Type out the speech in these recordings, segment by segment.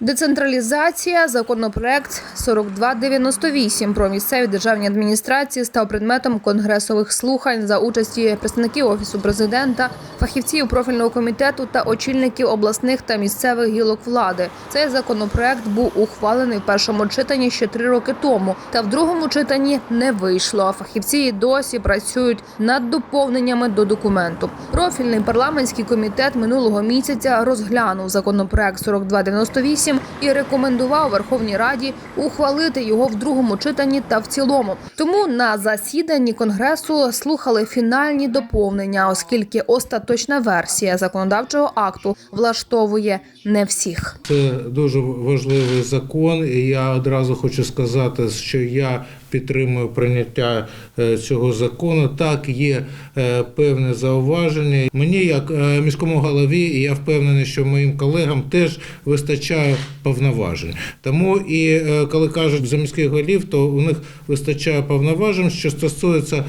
Децентралізація, законопроект 4298 про місцеві державні адміністрації став предметом конгресових слухань за участі представників офісу президента, фахівців профільного комітету та очільників обласних та місцевих гілок влади. Цей законопроект був ухвалений в першому читанні ще три роки тому, та в другому читанні не вийшло. Фахівці і досі працюють над доповненнями до документу. Профільний парламентський комітет минулого місяця розглянув законопроект 4298 і рекомендував Верховній Раді ухвалити його в другому читанні та в цілому. Тому на засіданні конгресу слухали фінальні доповнення, оскільки остаточна версія законодавчого акту влаштовує не всіх. Це дуже важливий закон, і я одразу хочу сказати, що я підтримую прийняття е, цього закону. Так, є е, певне зауваження. Мені, як е, міському голові, і я впевнений, що моїм колегам теж вистачає повноважень. Тому і коли кажуть за міських голів, то у них вистачає повноважень, що стосується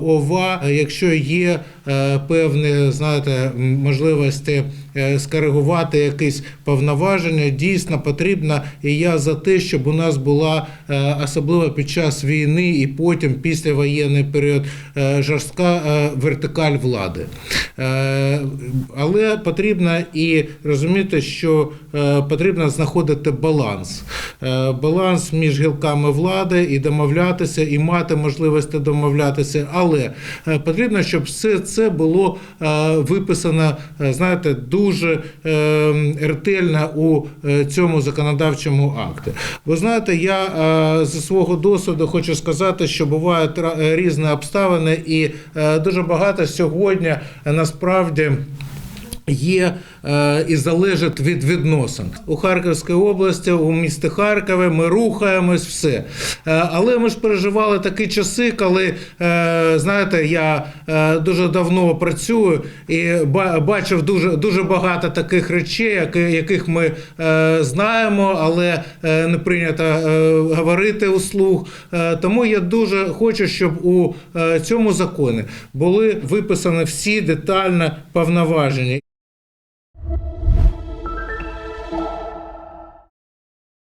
ОВА, якщо є певні, знаєте, можливості е, скоригувати якісь повноваження, дійсно потрібно. І я за те, щоб у нас була е, особливо під час війни і потім післявоєнний період е, жорстка е, вертикаль влади. Е, Але потрібно і розуміти, що е, потрібно знаходити баланс. Е, Баланс між гілками влади і домовлятися, і мати можливості домовлятися. Але е, потрібно, щоб все це було е, виписано, е, знаєте, дуже е, ретельно у цьому законодавчому акті. Ви знаєте, я зі свого досвіду хочу сказати, що бувають різні обставини, і дуже багато сьогодні насправді. Є е, і залежить від відносин у Харківській області, у місті Харкові. Ми рухаємось, все. Е, але ми ж переживали такі часи, коли е, знаєте, я дуже давно працюю і бачив дуже дуже багато таких речей, яких ми знаємо, але не прийнято говорити услуг. Е, тому я дуже хочу, щоб у цьому законі були виписані всі детально повноваження.